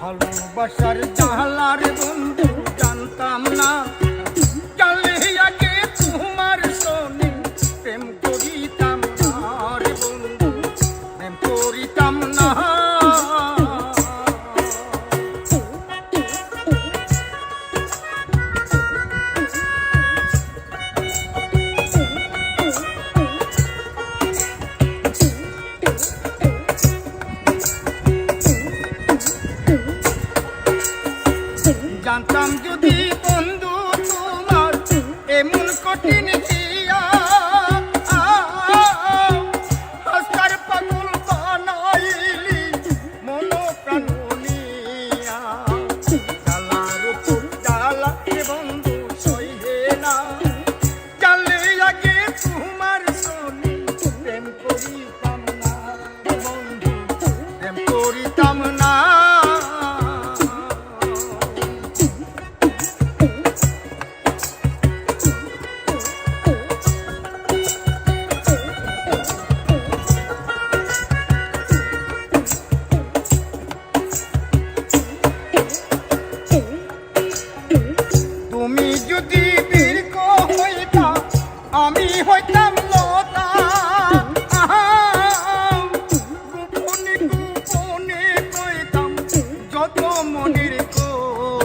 ভালোবাসার জাহালার বন্ধু জানতাম না। জানতাম যদি বন্ধু তোমার এমন কঠিন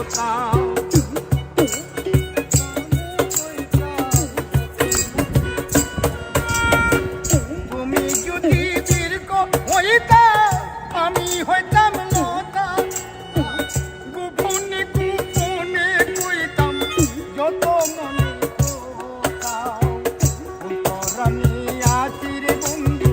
কথা তুমি যদি বীরক হইতা আমি হইতাম লতা গোপনে গোপনে কইতাম যত মনে অন্তরানি আছির বন্ধু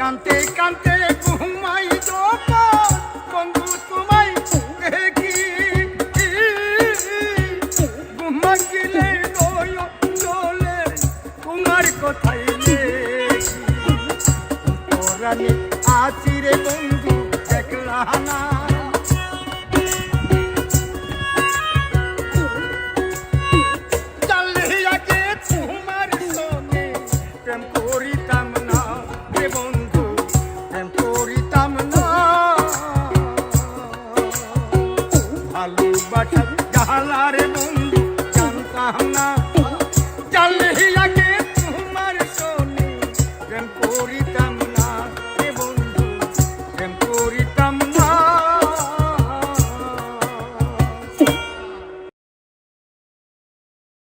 কান্তে কান্তে ঘুমাই বন্ধু, তোমায় দেখি ঘুমাইলে নয় চলে, তোমার কথাই তোরানি আছি রে বন্ধু, দেখলা না।